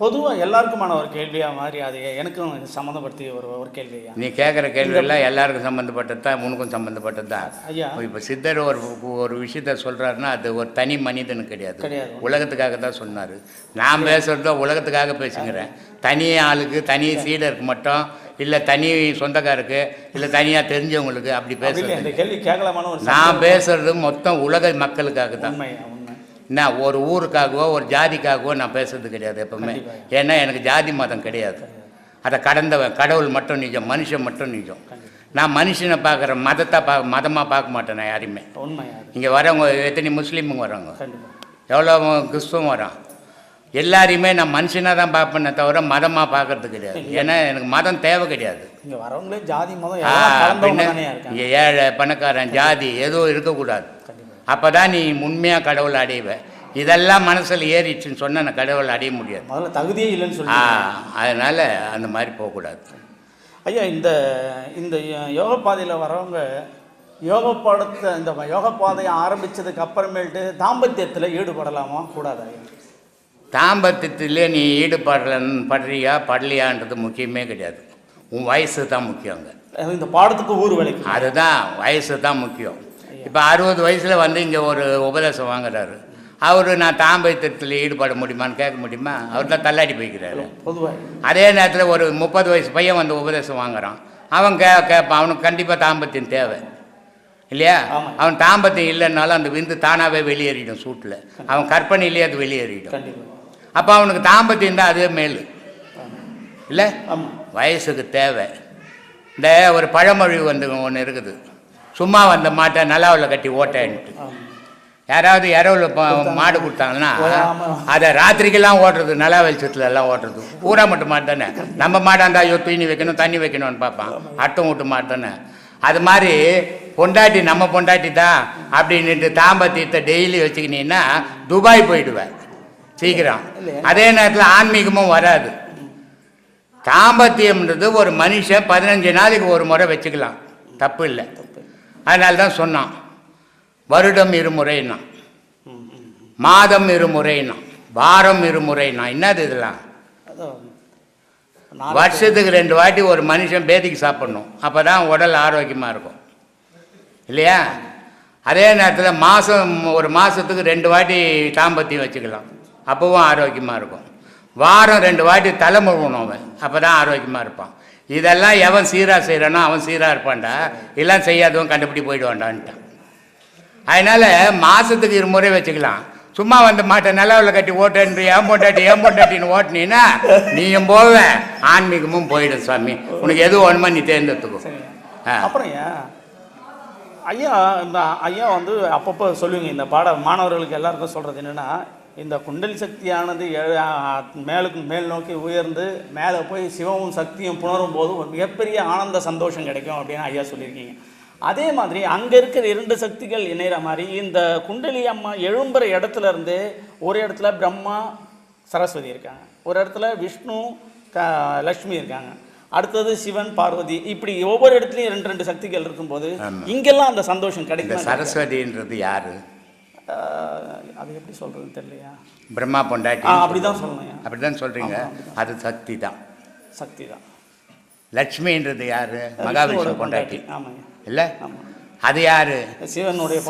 பொதுவாக எல்லாருக்குமான ஒரு கேள்வியாக மாதிரி அது எனக்கும் சம்மந்தப்படுத்தி ஒரு ஒரு கேள்வியா? நீ கேட்குற கேள்வியெல்லாம் எல்லாருக்கும் சம்மந்தப்பட்டது தான் உனக்கும் சம்மந்தப்பட்டது? தான் ஐயா இப்போ சித்தர் ஒரு ஒரு விஷயத்த சொல்கிறாருன்னா அது ஒரு தனி மனிதனுக்கு கிடையாது. கிடையாது. உலகத்துக்காக தான் சொன்னார். நான் பேசுகிறதோ உலகத்துக்காக பேசுங்கிறேன் தனி ஆளுக்கு தனி சீடருக்கு மட்டும் இல்லை தனி சொந்தக்காருக்கு இல்லை தனியாக தெரிஞ்சவங்களுக்கு அப்படி பேசுறது. நான் பேசுறது மொத்தம் உலக மக்களுக்காக தான். நான் ஒரு ஊருக்காகவோ ஒரு ஜாதிக்காகவோ நான் பேசுறது கிடையாது எப்பவுமே. ஏன்னா எனக்கு ஜாதி மதம் கிடையாது. அதை கடந்தவன் கடவுள் மட்டும் நிஜம் மனுஷன் மட்டும் நிஜம். நான் மனுஷனை பார்க்குற மதத்தை பா மதமாக பார்க்க மாட்டேன் நான் யாரையுமே. இங்கே வரவங்க எத்தனை முஸ்லீமுங்க வராங்க? எவ்வளோ கிறிஸ்துவம் வரான்? எல்லாரையுமே நான் மனுஷனாக தான் பார்ப்பேனே தவிர மதமாக பார்க்கறது கிடையாது. ஏன்னா எனக்கு மதம் தேவை கிடையாது. ஏழை பணக்காரன் ஜாதி எதுவும் இருக்கக்கூடாது. அப்போ தான் நீ உண்மையாக கடவுளை அடைவ. இதெல்லாம் மனசில் ஏறிச்சுன்னு சொன்னால் நான் கடவுளை அடைய முடியாது. முதல்ல தகுதியே இல்லைன்னு சொல்லி அதனால் அந்த மாதிரி போகக்கூடாது. ஐயா இந்த இந்த யோக பாதையில் வரவங்க யோக பாடத்தை இந்த யோக பாதையை ஆரம்பிச்சதுக்கு அப்புறமேல்ட்டு தாம்பத்தியத்தில் ஈடுபடலாமா? கூடாதா? தாம்பத்தியத்திலே நீ ஈடுபடலன்னு படுறியா படலையான்றது முக்கியமே கிடையாது. உன் வயசு தான் முக்கியங்க அது இந்த பாடத்துக்கு ஊர் வேலைக்கு அதுதான் வயசு தான் முக்கியம். இப்போ அறுபது வயசில் வந்து இங்கே ஒரு உபதேசம் வாங்குறாரு. அவர் நான் தாம்பத்தியத்தில் ஈடுபட முடியுமான்னு கேட்க முடியுமா? அவர் தான் தள்ளாடி போய்க்கிறாரு. பொதுவாக அதே நேரத்தில் ஒரு முப்பது வயசு பையன் வந்து உபதேசம் வாங்குறான். அவன் கே கேட்பான் அவனுக்கு கண்டிப்பாக தாம்பத்தியம் தேவை. இல்லையா. அவன் தாம்பத்தியம் இல்லைன்னாலும் அந்த விந்து தானாகவே வெளியேறிடும் சூட்டில். அவன் கற்பனையிலே அது வெளியேறிடும். அப்போ அவனுக்கு தாம்பத்தியம் தான் அதுவே மேல். இல்லை? வயசுக்கு தேவை. இந்த ஒரு பழமொழி வந்து ஒன்று இருக்குது. சும்மா வந்த மாட்டை நல்லாவில் கட்டி ஓட்டேன்ட்டு. யாராவது இரவுல மாடு கொடுத்தாங்கன்னா. அதை ராத்திரிக்கெல்லாம் ஓட்டுறது நிலா வெளிச்சத்துல எல்லாம் ஓட்டுறது. பூரா மட்டும் மாடு தானே? நம்ம மாடாக இருந்தால் ஐயோ தீனி வைக்கணும் தண்ணி வைக்கணும்னு பார்ப்பான். அட்டம் விட்டு மாடு தானே? அது மாதிரி பொண்டாட்டி நம்ம பொண்டாட்டி தான் அப்படின்ட்டு தாம்பத்தியத்தை டெய்லி வச்சுக்கினீங்கன்னா துபாய் போயிடுவேன் சீக்கிரம்? அதே நேரத்தில் ஆன்மீகமும் வராது. தாம்பத்தியம்ன்றது ஒரு மனுஷன் பதினஞ்சு நாளைக்கு ஒரு முறை வச்சுக்கலாம். தப்பு இல்லை. அதனால தான் சொன்னான் வருடம் இருமுறைன்னா மாதம் இருமுறைன்னா வாரம் இருமுறைன்னா என்னது இதெல்லாம்? வருஷத்துக்கு ரெண்டு வாட்டி ஒரு மனுஷன் பேதிக்கு சாப்பிடணும். அப்போ தான் உடல் ஆரோக்கியமாக இருக்கும். இல்லையா? அதே நேரத்தில் மாதம் ஒரு மாதத்துக்கு ரெண்டு வாட்டி தாம்பத்தியம் வச்சுக்கலாம். அப்போவும் ஆரோக்கியமாக இருக்கும். வாரம் ரெண்டு வாட்டி தலை முழுவணும் அவன். அப்போ தான் ஆரோக்கியமாக இருப்பான். இதெல்லாம் எவன் சீராக செய்கிறானோ அவன் சீராக இருப்பான்டா. எல்லாம் செய்யாதவன் கண்டுபிடி போயிடுவான்டான்ட்டான். அதனால் மாதத்துக்கு இருமுறை வச்சுக்கலாம். சும்மா வந்து மாட்டை நிலவில் கட்டி ஓட்டேன் ஏன் பொண்டாட்டி ஏன் பொண்டாட்டின்னு ஓட்டுனீன்னா நீயும் போவேன் ஆன்மீகமும் போயிடும் சாமி உனக்கு எது வேணுமோ நீ தேர்ந்தெடுத்துக்கோ. சரி. ஆ. அப்புறம் ஐயா இந்த ஐயா வந்து அப்பப்போ சொல்லுவீங்க இந்த பாட மாணவர்களுக்கு எல்லாருக்கும் சொல்கிறது என்னென்னா இந்த குண்டலி சக்தியானது மேலுக்கு மேல் நோக்கி உயர்ந்து மேலே போய் சிவமும் சக்தியும் புணரும் போது ஒரு மிகப்பெரிய ஆனந்த சந்தோஷம் கிடைக்கும் அப்படின்னு ஐயா சொல்லியிருக்கீங்க. அதே மாதிரி அங்கே இருக்கிற இரண்டு சக்திகள் இணைகிற மாதிரி இந்த குண்டலி அம்மா எழும்புற இடத்துல இருந்து ஒரு இடத்துல பிரம்மா சரஸ்வதி இருக்காங்க. ஒரு இடத்துல விஷ்ணு க லக்ஷ்மி இருக்காங்க. அடுத்தது சிவன் பார்வதி இப்படி ஒவ்வொரு இடத்துலையும் ரெண்டு ரெண்டு சக்திகள் இருக்கும்போது இங்கெல்லாம் அந்த சந்தோஷம் கிடைக்கும்? சரஸ்வதின்றது யாரு? அது எப்படி சொல்றதுன்னு தெரியலையா? பிரம்மா பொண்டாட்டி. ஆ அப்படிதான் சொல்லணும். அப்படிதான் சொல்றீங்க. அது சக்தி தான் சக்தி தான் லட்சுமின்றது யாரு? மகாவிஷ்ணு பொண்டாட்டி. ஆமாங்க. இல்லை? அது யாரு? சிவனுடைய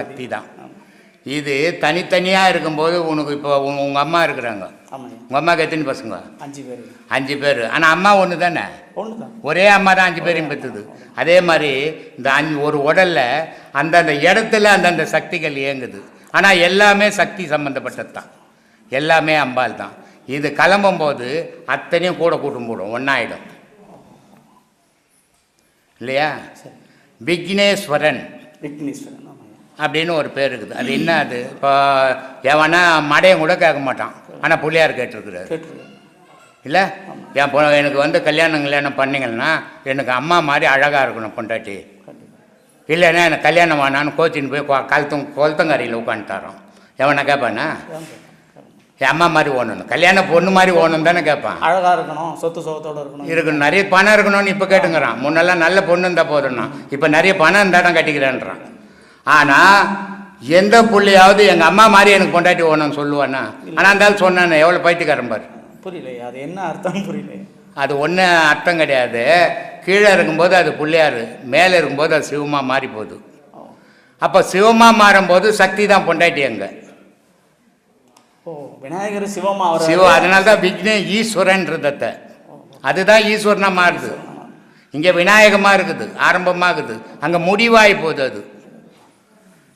சக்தி தான். இது தனித்தனியாக இருக்கும்போது உனக்கு இப்போ உங்கள் அம்மா இருக்கிறாங்க. உங்கள் அம்மாவுக்கு எத்தனை பசங்க? அஞ்சு பேர். அஞ்சு பேர். ஆனால் அம்மா ஒன்று தானே? ஒன்று தான் ஒரே அம்மா தான் அஞ்சு பேரையும் பெற்றுது அதே மாதிரி இந்த அஞ்சு ஒரு உடல்ல அந்தந்த இடத்துல அந்தந்த சக்திகள் இயங்குது. ஆனால் எல்லாமே சக்தி சம்மந்தப்பட்டது தான். எல்லாமே அம்பாள் தான். இது கிளம்பும் போது அத்தனையும் கூட கூட்டம் போடும். ஒன்றாயிடும் இல்லையா? விக்னேஸ்வரன். விக்னேஸ்வரன். அப்படின்னு ஒரு பேர் இருக்குது. அது என்ன அது? இப்போ எவனா மடையன் கூட கேட்க மாட்டான். ஆனால் புள்ளியார் கேட்டிருக்கிறாரு. இல்லை? என் பொ எனக்கு வந்து கல்யாணம் கல்யாணம் பண்ணீங்கன்னா எனக்கு அம்மா மாதிரி அழகாக இருக்கணும் பொண்டாட்டி. இல்லைன்னா எனக்கு கல்யாணம் வேணான்னு கோச்சின்னு போய் கழுத்தம் கொளுத்தங்கரையில் உட்காந்துட்டாரோம். எவனை கேட்பானா என் அம்மா மாதிரி ஓடணும். கல்யாணம் பொண்ணு மாதிரி ஓடணும் தானே கேட்பான் அழகா இருக்கணும் சொத்து சுகத்தோட இருக்கணும். இருக்கணும். நிறைய பணம் இருக்கணும்னு இப்போ கேட்டுங்கிறான். முன்னெல்லாம் நல்ல பொண்ணு இருந்தால் போதும்னா. இப்போ நிறைய பணம் இருந்தால் தான் கட்டிக்கிறேன்றான். ஆனால் எந்த புள்ளையாவது எங்கள் அம்மா மாதிரி எனக்கு பொண்டாட்டி ஓடணும்னு சொல்லுவானா? ஆனால் இருந்தாலும் சொன்னானே எவ்வளோ பைத்தியக்காரன் பாரு. புரியலையே அது என்ன அர்த்தம் புரியலையே? அது ஒன்றும் அர்த்தம் கிடையாது. கீழே இருக்கும்போது அது பிள்ளையாரு மேலே இருக்கும்போது அது சிவமா மாறி போகுது. அப்போ சிவமா மாறும்போது சக்தி தான் பொண்டாட்டி அங்கே. ஓ விநாயகர் சிவமா சிவ அதனால தான் விக்னே ஈஸ்வரன்றதத்தை. அதுதான் ஈஸ்வரனா மாறுது. இங்கே விநாயகமாக இருக்குது ஆரம்பமாக இருக்குது அங்கே முடிவாகி போகுது அது.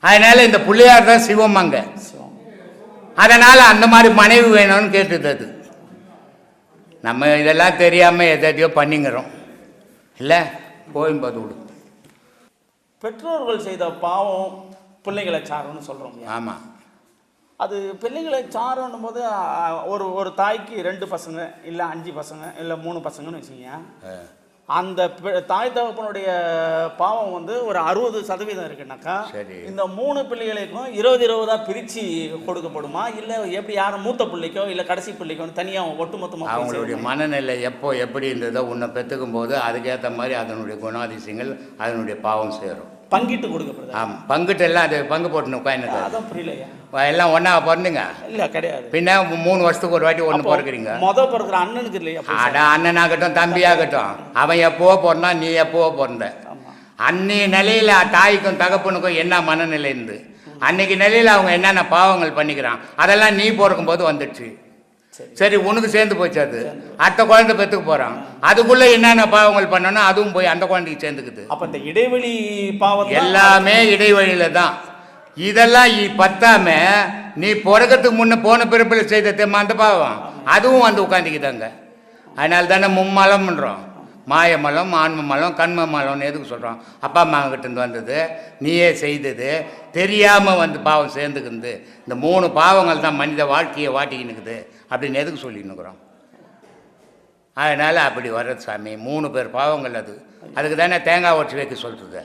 அதனால இந்த பிள்ளையார் தான் சிவம் அங்கே. சிவம் அதனால் அந்த மாதிரி மனைவி வேணும்னு கேட்டுது அது நம்ம இதெல்லாம் தெரியாமல் எதையோ பண்ணிங்கிறோம். இல்லை? போயும்போது விடு பெற்றோர்கள் செய்த பாவம் பிள்ளைங்களை சாரும்னு சொல்றோம் இல்லையா? ஆமாம் அது பிள்ளைங்களை சாருன்னும் போது ஒரு ஒரு தாய்க்கு ரெண்டு பசங்க இல்லை அஞ்சு பசங்க இல்லை மூணு பசங்கன்னு வச்சுக்கோங்க. அந்த தாய் தகப்பனுடைய பாவம் வந்து ஒரு அறுபது சதவீதம் இருக்குனாக்கா சரி. இந்த மூணு பிள்ளைகளுக்கும் இருபது இருபதா பிரிச்சு கொடுக்கப்படுமா? இல்லை எப்படி யாரும் மூத்த பிள்ளைக்கோ இல்லை கடைசி பிள்ளைக்கோ தனியா ஒட்டுமொத்தமாக அவங்களுடைய மனநிலை எப்போ எப்படி இருந்ததோ உன்னை பெற்றுக்கும் போது அதுக்கேற்ற மாதிரி அதனுடைய குணாதிசயங்கள் அதனுடைய பாவம் சேரும். பங்கிட்டு கொடுக்கப்படுது? ஆமாம் பங்குட்டு எல்லாம் அது பங்கு போட்டு உட்காந்துக்காது அதான் புரியலையா. எல்லாம் ஒன்றா பிறந்துங்க. இல்ல கிடையாது. பின்ன மூணு வருஷத்துக்கு ஒரு வாட்டி ஒன்று பிறக்கிறீங்க. மொத பிறக்கிற அண்ணனுக்கு இல்லையா? அட அண்ணனாகட்டும் தம்பியாகட்டும். அவன் எப்போவோ பிறந்தான் நீ எப்போவோ பிறந்த. அன்னைய நிலையில் தாய்க்கும் தகப்பனுக்கும் என்ன மனநிலை இருந்து? அன்னைக்கு நிலையில் அவங்க என்னென்ன பாவங்கள் பண்ணிக்கிறான்? அதெல்லாம் நீ பிறக்கும்போது வந்துடுச்சு. சரி. உனக்கு சேர்ந்து போச்சு அது. அடுத்த குழந்தை பெற்றுக்கு போகிறான் அதுக்குள்ளே என்னென்ன பாவங்கள் பண்ணணும் அதுவும் போய் அந்த குழந்தைக்கு சேர்ந்துக்குது. அப்ப இந்த இடைவெளி பாவம் எல்லாமே இடைவெளியில தான். இதெல்லாம் பத்தாம நீ பிறக்கிறதுக்கு முன்ன போன பிறப்பில் செய்த தெம்மா அந்த பாவம். அதுவும் வந்து உட்காந்துக்குதாங்க அதனால தானே மும்மலம்ன்றோம் மாயமலம் ஆன்ம மலம் கண்ம மலம்னு எதுக்கு சொல்கிறோம் அப்பா அம்மா கிட்ட இருந்து வந்தது. நீயே செய்தது. தெரியாமல் வந்து பாவம் சேர்ந்துக்குது. இந்த மூணு பாவங்கள் தான் மனித வாழ்க்கையை வாட்டிக்கினுக்குது அப்படின்னு எதுக்கு சொல்லின்னுக்குறோம்? அதனால் அப்படி வர்றது சாமி. மூணு பேர் பாவங்கள் அது. அதுக்கு தானே தேங்காய் உடச்சி வைக்க சொல்கிறது.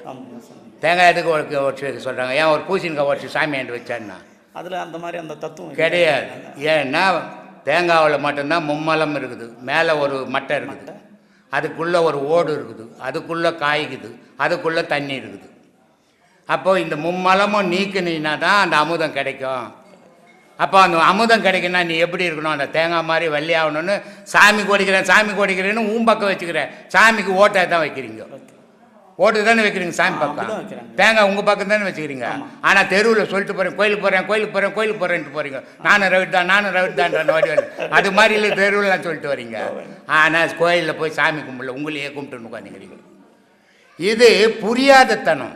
தேங்காய் எதுக்கு உடச்சி உடச்சி வைக்க சொல்கிறாங்க ஏன் ஒரு பூசணிக்காய் உடச்சி சாமி ஆண்டு வச்சான்னா அதுல அந்த மாதிரி அந்த தத்துவம் கிடையாது. ஏன்னா தேங்காவில் மட்டும்தான் மும்மலம் இருக்குது. மேலே ஒரு மட்டை இருக்குது. அதுக்குள்ளே ஒரு ஓடு இருக்குது. அதுக்குள்ளே காய்க்குது. அதுக்குள்ளே தண்ணி இருக்குது. அப்போ இந்த மும்மலமும் நீக்கினீன்னா தான் அந்த அமுதம் கிடைக்கும். அப்போ அந்த அமுதம் கிடைக்குன்னா நீ எப்படி இருக்கணும்? அந்த தேங்காய் மாதிரி வெள்ளை ஆகணும்னு சாமி கொடிக்கிறேன் சாமி கொடிக்கிறேன்னு உன் பக்கம் வச்சுக்கிறேன் சாமிக்கு ஓட்டை தான் வைக்கிறீங்க. ஓட்டு தானே வைக்கிறீங்க சாமி பக்கம். தேங்காய் உங்கள் பக்கம் தானே வச்சுக்கிறீங்க. ஆனால் தெருவில் சொல்லிட்டு போகிறேன் கோயிலுக்கு போகிறேன் கோயிலுக்கு போகிறேன் கோயிலுக்கு போகிறேன்ட்டு போகிறீங்க நானும் ரவிட் தான் நானும் ரவிட் தான் வடிவேல் அது மாதிரி இல்லை தெருவில் சொல்லிட்டு வரீங்க. ஆனால் கோயிலில் போய் சாமி கும்பிடல உங்களையே கும்பிட்டுன்னு உட்காந்துக்கிறீங்க இது புரியாதத்தனம்.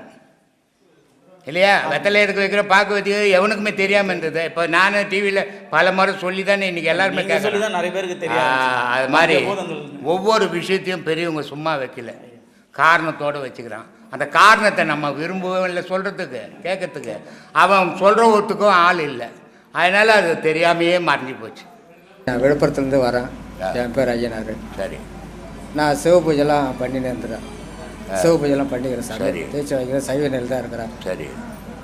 இல்லையா? வெத்தலை எதுக்கு வைக்கிற பார்க்க வச்சு எவனுக்குமே தெரியாமல் இருந்தது. இப்போ நானும் டிவியில் பல முறை சொல்லி தானே இன்றைக்கி எல்லாருமே கேட்குறேன் தான் நிறைய பேருக்கு ஆ, தெரியாது அது மாதிரி. ஒவ்வொரு விஷயத்தையும் பெரியவங்க சும்மா வைக்கல. காரணத்தோடு வச்சுக்கிறான். அந்த காரணத்தை நம்ம விரும்பவும் இல்லை சொல்கிறதுக்கு கேட்கறதுக்கு அவன் சொல்கிற ஒருத்துக்கும் ஆள் இல்லை. அதனால் அது தெரியாமையே மறைஞ்சு போச்சு. நான் விழுப்புரத்துலேருந்து வரேன். என் பேர் ஐயனார் சரி. நான் சிவ பூஜைலாம் பண்ணின்னு இருந்துறேன் சிவ பூஜைலாம் பண்ணிக்கிறேன் சார். தேய்ச்சி வைக்கிறேன். சைவ நிலையில் தான் இருக்கிறேன் சரி.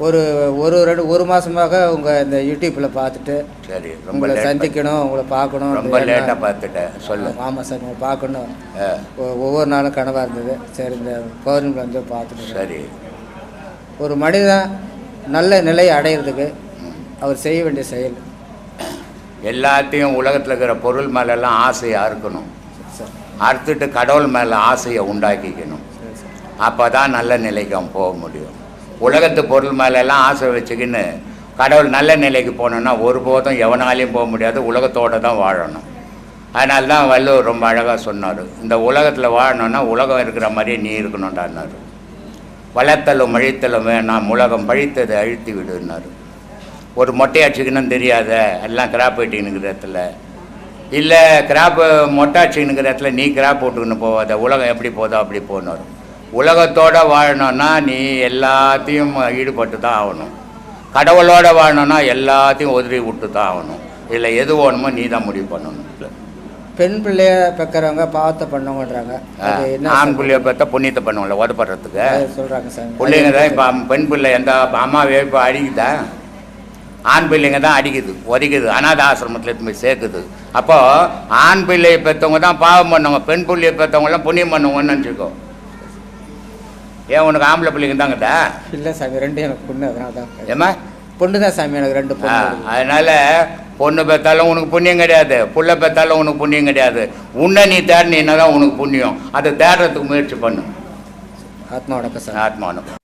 ஒரு ஒரு ரெண்டு ஒரு மாதமாக உங்கள் இந்த யூடியூப்பில் பார்த்துட்டு சரி. ரொம்ப உங்களை சந்திக்கணும் உங்களை பார்க்கணும் ரொம்ப லேட்டாக பார்த்துட்டேன். சொல்லு. ஆமாம் சார் உங்களை பார்க்கணும். ஒவ்வொரு நாளும் கனவாக இருந்தது. சரி இந்த பௌர்ணமி வந்து பார்த்துட்டு சரி. ஒரு மனிதன் நல்ல நிலையை அடையிறதுக்கு அவர் செய்ய வேண்டிய செயல். எல்லாத்தையும் உலகத்தில் இருக்கிற பொருள் மேலெல்லாம் ஆசையை அறுக்கணும் சார். அறுத்துட்டு கடவுள் மேலே ஆசையை உண்டாக்கிக்கணும். அப்போ தான் நல்ல நிலைக்கு அவன் போக முடியும். உலகத்து பொருள் மேலெல்லாம் ஆசை வச்சுக்கின்னு கடவுள் நல்ல நிலைக்கு போகணுன்னா ஒருபோதும் எவனாலையும் போக முடியாது உலகத்தோடு தான் வாழணும். அதனால தான் வள்ளுவர் ரொம்ப அழகாக சொன்னார். இந்த உலகத்தில் வாழணும்னா உலகம் இருக்கிற மாதிரியே நீ இருக்கணும்டான்னாரு வளர்த்தலும் அழித்தலும் வேணாம் உலகம் பழித்ததை அழித்து விடுனாரு ஒரு மொட்டை தெரியாத எல்லாம் கிராப் வெட்டினுங்கிற இடத்துல. இல்லை கிராப்பு மொட்டை இடத்துல நீ கிராப் போட்டுக்கின்னு போவாத உலகம் எப்படி போதோ அப்படி போனார். உலகத்தோட வாழணும்னா நீ எல்லாத்தையும் ஈடுபட்டு தான் ஆகணும். கடவுளோட வாழணும்னா எல்லாத்தையும் உதறி விட்டு தான் ஆகணும். இதில் எது வேணுமோ நீ தான் முடிவு பண்ணணும். பெண் பிள்ளைய பெக்கிறவங்க பாவத்தை என்ன ஆண் பிள்ளைய பார்த்தா புண்ணியத்தை பண்ணுவோம்ல உதப்படுறதுக்கு சொல்கிறாங்க சார் பிள்ளைங்க தான் இப்போ பெண் பிள்ளை எந்த அம்மாவே இப்போ அடிக்குதா? ஆண் பிள்ளைங்க தான் அடிக்குது உதைக்குது அனாத ஆசிரமத்தில் எடுத்து சேர்க்குது. அப்போ ஆண் பிள்ளையை பெற்றவங்க தான் பாவம் பண்ணவங்க பெண் பிள்ளையை பெற்றவங்களாம் புண்ணியம் பண்ணுவாங்கன்னு நினச்சிக்கோ. ஏன் உனக்கு ஆம்பளை பிள்ளைங்க தாங்கடா இல்லை சாமி ரெண்டும் எனக்கு பொண்ணு அதனால தான். ஏம்மா? பொண்ணு தான் சாமி எனக்கு ரெண்டு பொண்ணு. அதனால பொண்ணு பெற்றாலும் உனக்கு புண்ணியம் கிடையாது. புள்ள பெற்றாலும் உனக்கு புண்ணியம் கிடையாது. உன்னை நீ தேடினீன்னா தான் உனக்கு புண்ணியம். அதை தேடுறதுக்கு முயற்சி பண்ணு. ஆத்மா வணக்கம்.